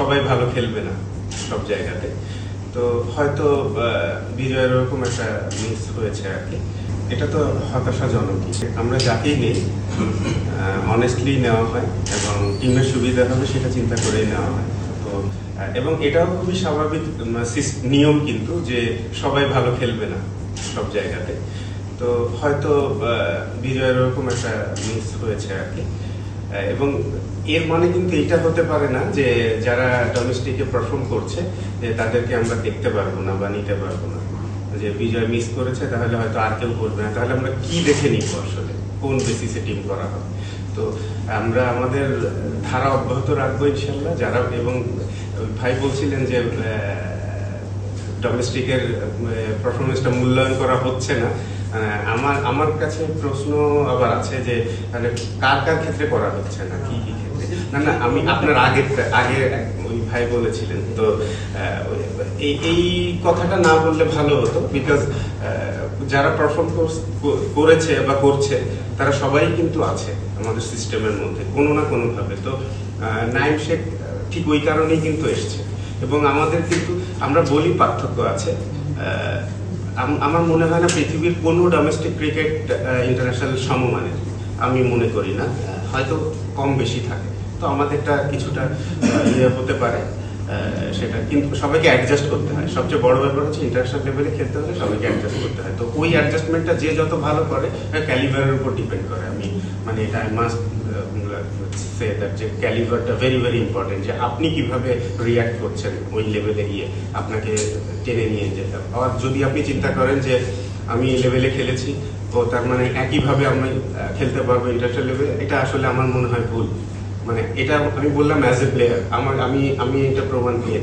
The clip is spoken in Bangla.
সবাই ভালো খেলবে না সব জায়গাতে। তো হয়তো বিজয়ের ওরকম একটা মিস হয়েছে আর কি। এটা তো হতাশাজনক। আমরা যাকেই নেই অনেস্টলি নেওয়া হয় এবং টিমের সুবিধা হবে সেটা চিন্তা করেই নেওয়া হয়। তো এবং এটাও খুবই স্বাভাবিক নিয়ম কিন্তু যে সবাই ভালো খেলবে না সব জায়গাতে। তো হয়তো বিজয়ের ওরকম একটা মিস হয়েছে আর কি। এবং এর মানে কিন্তু এটা হতে পারে না যে যারা ডোমেস্টিকে পারফর্ম করছে, যে তাদেরকে আমরা দেখতে পারব না বা নিতে পারব না। যে বিজয় মিস করেছে, তাহলে হয়তো আর কেউ করবে না। তাহলে আমরা কি দেখে নিব আসলে? কোন বেসিসে টিম করা হবে? তো আমরা আমাদের ধারা অব্যাহত রাখব ইনশাল্লাহ যারা এবং ভাই বলছিলেন যে ডোমেস্টিকের পারফরমেন্সটা মূল্যায়ন করা হচ্ছে না। আমার আমার কাছে প্রশ্ন আবার আছে যে মানে কার কার ক্ষেত্রে করা হচ্ছে না? কি কি ক্ষেত্রে? না না, আমি আপনার আগের, আগে ওই ভাই বলেছিলেন, তো এই এই কথাটা না বললে ভালো হতো বিকজ যারা পারফর্ম করেছে বা করছে, তারা সবাই কিন্তু আছে আমাদের সিস্টেমের মধ্যে, কোনো না কোনোভাবে। তো নাইম শেখ ঠিক ওই কারণেই কিন্তু এসছে। এবং আমাদের কিন্তু, আমরা বলি পার্থক্য আছে। আমার মনে হয় না পৃথিবীর কোনো ডোমেস্টিক ক্রিকেট ইন্টারন্যাশনাল সমমানের, আমি মনে করি না। হয়তো কম বেশি থাকে। তো আমাদেরটা কিছুটা ইয়ে হতে পারে। সেটা। কিন্তু সবাইকে অ্যাডজাস্ট করতে হয়। সবচেয়ে বড় ব্যাপার হচ্ছে ইন্টারন্যাশনাল লেভেলে খেলতে হলে সবাইকে অ্যাডজাস্ট করতে হয়। তো ওই অ্যাডজাস্টমেন্টটা যে যত ভালো করে ক্যালিভারের উপর ডিপেন্ড করে। আমি মানে এটা আই মাস্ট যে ক্যালিভারটা ভেরি ভেরি ইম্পর্টেন্ট যে আপনি কীভাবে রিয়াক্ট করছেন ওই লেভেলে গিয়ে আপনাকে টেনে নিয়ে যেতে। আর যদি আপনি চিন্তা করেন যে আমি লেভেলে খেলেছি, তো তার মানে একইভাবে আমি খেলতে পারব ইন্টারন্যাশনাল লেভেলে এটা আসলে আমার মনে হয় ভুল। মানে এটা আমি বললাম অ্যাজ এ প্লেয়ার আমার আমি আমি এটা প্রমাণ পেয়েছি।